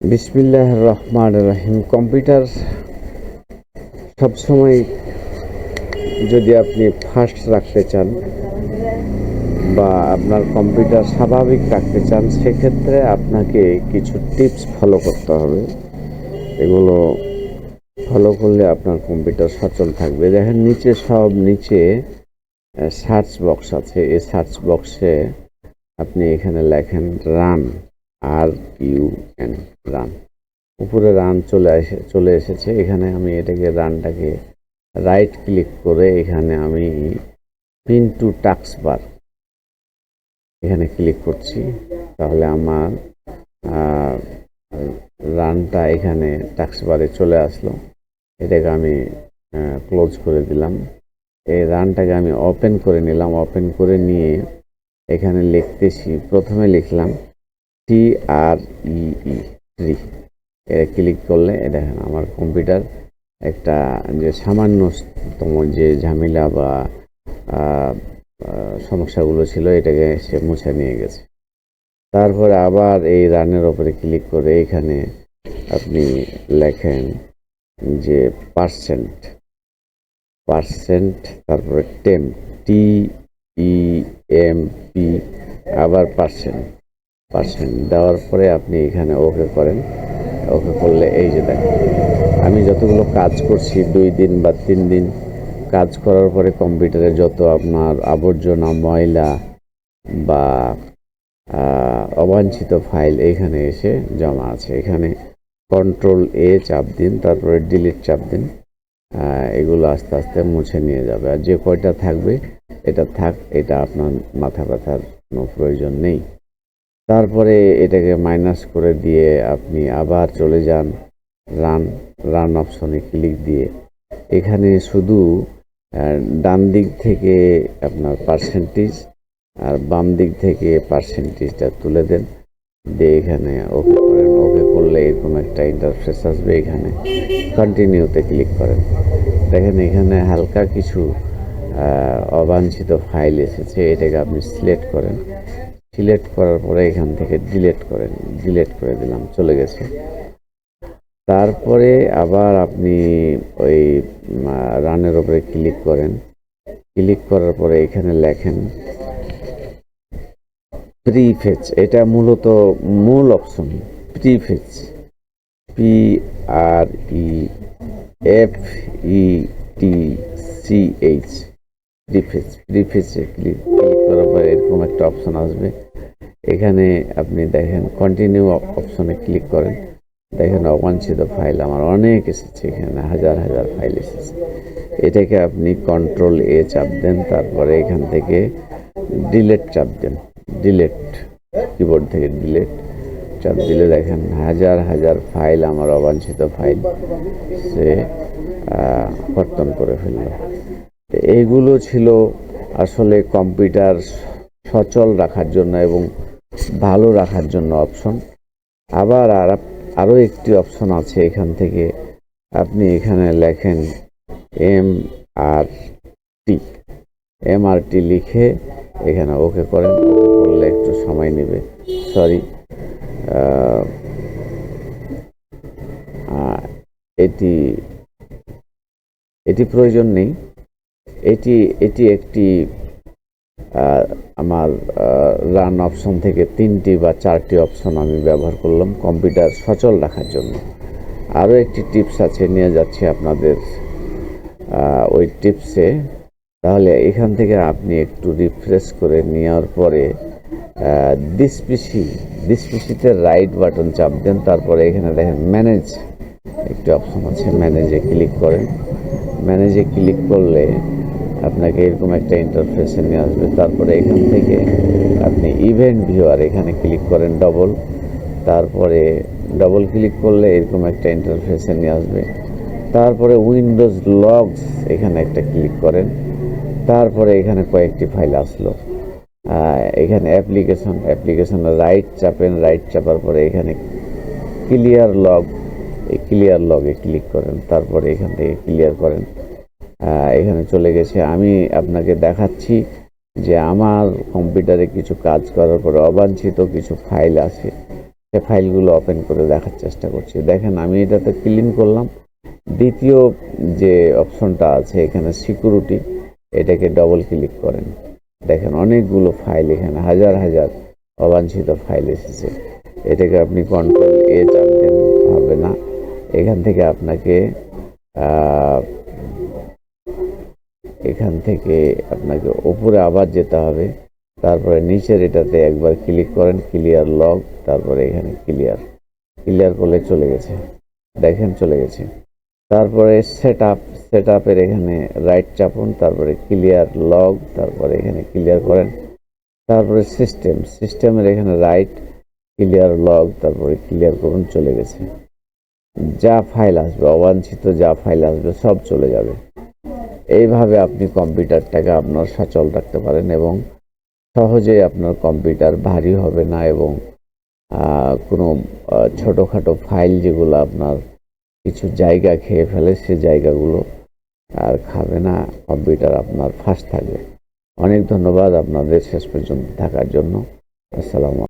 বিসমিল্লাহ রহমান রহিম। কম্পিউটার সবসময় যদি আপনি ফাস্ট রাখতে চান বা আপনার কম্পিউটার স্বাভাবিক রাখতে চান, সেক্ষেত্রে আপনাকে কিছু টিপস ফলো করতে হবে। এগুলো ফলো করলে আপনার কম্পিউটার সচল থাকবে। দেখেন, নিচে সব নিচে সার্চ বক্স আছে। এই সার্চ বক্সে আপনি এখানে লেখেন run. R U N run. উপরে রান চলে আসে, চলে এসেছে। এখানে আমি এটাকে, রানটাকে রাইট ক্লিক করে এখানে আমি পিন টু টাক্স বার এখানে ক্লিক করছি। তাহলে আমার রানটা এখানে টাক্স বারে চলে আসলো। এটাকে আমি ক্লোজ করে দিলাম। এই রানটাকে আমি ওপেন করে নিলাম। ওপেন করে নিয়ে এখানে লিখতেছি, প্রথমে লিখলাম টি আর ই থ্রি এটা ক্লিক করলে দেখেন আমার কম্পিউটার একটা যে সামান্যতম যে ঝামেলা বা সমস্যাগুলো ছিল, এটাকে সে মুছে নিয়ে গেছে। তারপরে আবার এই রানের ওপরে ক্লিক করে এখানে আপনি লেখেন যে পার্সেন্ট পার্সেন্ট তারপরে temp T E M P আবার পার্সেন্ট পার্সেন্ট দেওয়ার পরে আপনি এখানে ওকে করেন। ওকে করলে এই যে দেখেন, আমি যতগুলো কাজ করছি, দুই দিন বা তিন দিন কাজ করার পরে কম্পিউটারে যত আপনার আবর্জনা, ময়লা বা অবাঞ্ছিত ফাইল এখানে এসে জমা আছে। এখানে কন্ট্রোল এ চাপ দিন, তারপরে ডিলিট চাপ দিন। এগুলো আস্তে আস্তে মুছে নিয়ে যাবে। আর যে কয়টা থাকবে, এটা থাক, এটা আপনার মাথা ব্যথার কোনো প্রয়োজন নেই। তারপরে এটাকে মাইনাস করে দিয়ে আপনি আবার চলে যান রান রান অপশনে ক্লিক দিয়ে। এখানে শুধু ডান দিক থেকে আপনার পার্সেন্টেজ আর বাম দিক থেকে পার্সেন্টেজটা তুলে দেন। দিয়ে এখানে ওকে করেন। ওকে করলে এরকম একটা ইন্টারফেস আসবে এখানে। কন্টিনিউতে ক্লিক করেন। দেখেন এখানে হালকা কিছু অবাঞ্ছিত ফাইল এসেছে। এটাকে আপনি সিলেক্ট করেন। সিলেক্ট করার পরে এখান থেকে ডিলেট করেন ডিলেট করে দিলাম, চলে গেছে। তারপরে আবার আপনি ওই রানের উপরে ক্লিক করেন। ক্লিক করার পরে এখানে লেখেন প্রি প্রিফেচ এটা মূলত মূল option prefetch P R E F E T C H pre prefetch প্রিফেচে click click করার পরে এরকম একটা অপশন আসবে। এখানে আপনি দেখেন কন্টিনিউ অপশনে ক্লিক করেন। দেখেন, অবাঞ্ছিত ফাইল আমার অনেক এসেছে এখানে, হাজার হাজার ফাইল এসেছে। এটাকে আপনি কন্ট্রোল এ চাপ দেন, তারপরে এখান থেকে ডিলেট চাপ দেন। ডিলেট কিবোর্ড থেকে ডিলেট চাপ দিলে দেখেন, হাজার হাজার ফাইল আমার অবাঞ্ছিত ফাইল সে কর্তন করে ফেলল। এইগুলো ছিল আসলে কম্পিউটার সচল রাখার জন্য এবং ভালো রাখার জন্য অপশন আবার আর আরও একটি অপশন আছে এখান থেকে। আপনি এখানে লেখেন M R T M R টি লিখে এখানে ওকে করেন করলে একটু সময় নেবে। সরি এটি এটি প্রয়োজন নেই। এটি এটি একটি আমার রান অপশন থেকে তিনটি বা চারটি অপশন আমি ব্যবহার করলাম কম্পিউটার সচল রাখার জন্য। আরও একটি টিপস আছে, নিয়ে যাচ্ছি আপনাদের ওই টিপসে তাহলে এখান থেকে আপনি একটু রিফ্রেশ করে নেওয়ার পরে ডিসপিসি ডিসপিসিতে রাইট বাটন চাপ দেন, তারপরে এখানে দেখেন ম্যানেজ একটি অপশন আছে ম্যানেজে ক্লিক করেন। ম্যানেজে ক্লিক করলে আপনাকে এরকম একটা ইন্টারফেসে নিয়ে আসবে। তারপরে এখান থেকে আপনি ইভেন্ট ভিউয়ার এখানে ক্লিক করেন ডবল তারপরে ডবল ক্লিক করলে এরকম একটা ইন্টারফেসে নিয়ে আসবে। তারপরে উইন্ডোজ লগস এখানে একটা ক্লিক করেন। তারপরে এখানে কয়েকটি ফাইল আসলো। এখানে অ্যাপ্লিকেশন অ্যাপ্লিকেশনে রাইট চাপেন। রাইট চাপার পরে এখানে ক্লিয়ার লগ এই ক্লিয়ার লগে ক্লিক করেন। তারপরে এখান থেকে ক্লিয়ার করেন। এখানে চলে গেছে। আমি আপনাকে দেখাচ্ছি যে আমার কম্পিউটারে কিছু কাজ করার পরে অবাঞ্ছিত কিছু ফাইল আছে। সে ফাইলগুলো ওপেন করে দেখার চেষ্টা করছি। দেখেন, আমি এটাতে ক্লিন করলাম। দ্বিতীয় যে অপশনটা আছে, এখানে সিকিউরিটি, এটাকে ডবল ক্লিক করেন। দেখেন, অনেকগুলো ফাইল এখানে, হাজার হাজার অবাঞ্ছিত ফাইল এসেছে। এটাকে আপনি কন্ট্রোল এ চাপ দেন হবে না। এখান থেকে আপনাকে এখান থেকে আপনাকে উপরে আবার যেতে হবে। তারপরে নিচের এটাতে একবার ক্লিক করেন ক্লিয়ার লগ তারপরে এখানে ক্লিয়ার ক্লিয়ার করলে চলে গেছে। দেখেন চলে গেছে। তারপরে সেট আপ সেট আপের এখানে রাইট চাপুন, তারপরে ক্লিয়ার লগ তারপরে এখানে ক্লিয়ার করেন। তারপরে সিস্টেম সিস্টেমের এখানে রাইট ক্লিয়ার লগ তারপরে ক্লিয়ার করুন, চলে গেছে। যা ফাইল আসবে, অবাঞ্ছিত যা ফাইল আসবে, সব চলে যাবে। এইভাবে আপনি কম্পিউটারটাকে আপনার সচল রাখতে পারেন এবং সহজেই আপনার কম্পিউটার ভারী হবে না এবং কোনো ছোটোখাটো ফাইল যেগুলো আপনার কিছু জায়গা খেয়ে ফেলে সে জায়গাগুলো আর খাবে না, কম্পিউটার আপনার ফাস্ট থাকবে। অনেক ধন্যবাদ আপনাদের শেষ পর্যন্ত থাকার জন্য। আসসালামু